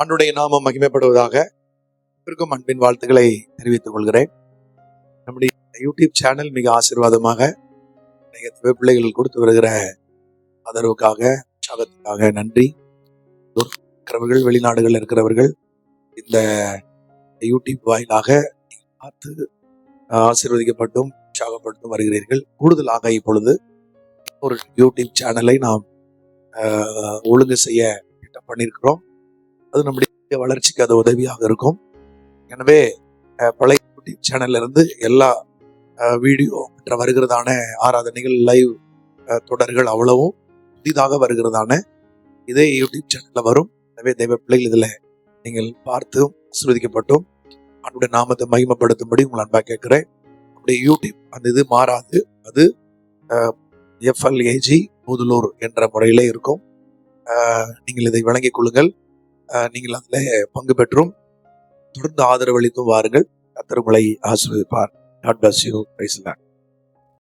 அன்றுடைய நாமம் மகிமைப்படுவதாக இருக்கும் அன்பின் வாழ்த்துக்களை தெரிவித்துக் கொள்கிறேன். நம்முடைய யூடியூப் சேனல் மிக ஆசீர்வாதமாக பிள்ளைகள் கொடுத்து வருகிற ஆதரவுக்காக உற்சாகத்துக்காக நன்றி. இருக்கிறவர்கள் வெளிநாடுகளில் இருக்கிறவர்கள் இந்த யூடியூப் வாயிலாக பார்த்து ஆசீர்வதிக்கப்பட்டும் உற்சாகப்பட்டும் வருகிறீர்கள். கூடுதலாக இப்பொழுது ஒரு யூடியூப் சேனலை நாம் ஒழுங்கு செய்ய திட்டம் பண்ணியிருக்கிறோம் அது நம்முடைய வளர்ச்சிக்கு அது உதவியாக இருக்கும். எனவே பழைய யூடியூப் சேனல்ல இருந்து எல்லா வீடியோ மற்ற வருகிறதான ஆராதனைகள் லைவ் தொடர்கள் அவ்வளவும் புதிதாக வருகிறதான இதே யூடியூப் சேனல்ல வரும். எனவே தெய்வ பிள்ளைகள் இதில் நீங்கள் பார்த்து ஆசீர்வதிக்கப்பட்டும் அவனுடைய நாமத்தை மகிமப்படுத்தும்படி உங்களை அன்பா கேட்கிறேன். அப்படியே யூடியூப் அந்த இது மாறாது. அது எஃப்எல்ஏஜி மூதுலூர் என்ற முறையிலே இருக்கும். நீங்கள் இதை விளங்கிக் கொள்ளுங்கள். நீங்கள் அதில் பங்கு பெற்றும். தொடர்ந்து ஆதரவளித்தும் வாருங்கள். கத்தர் உங்களை ஆசிர்வதிப்பார். God bless you price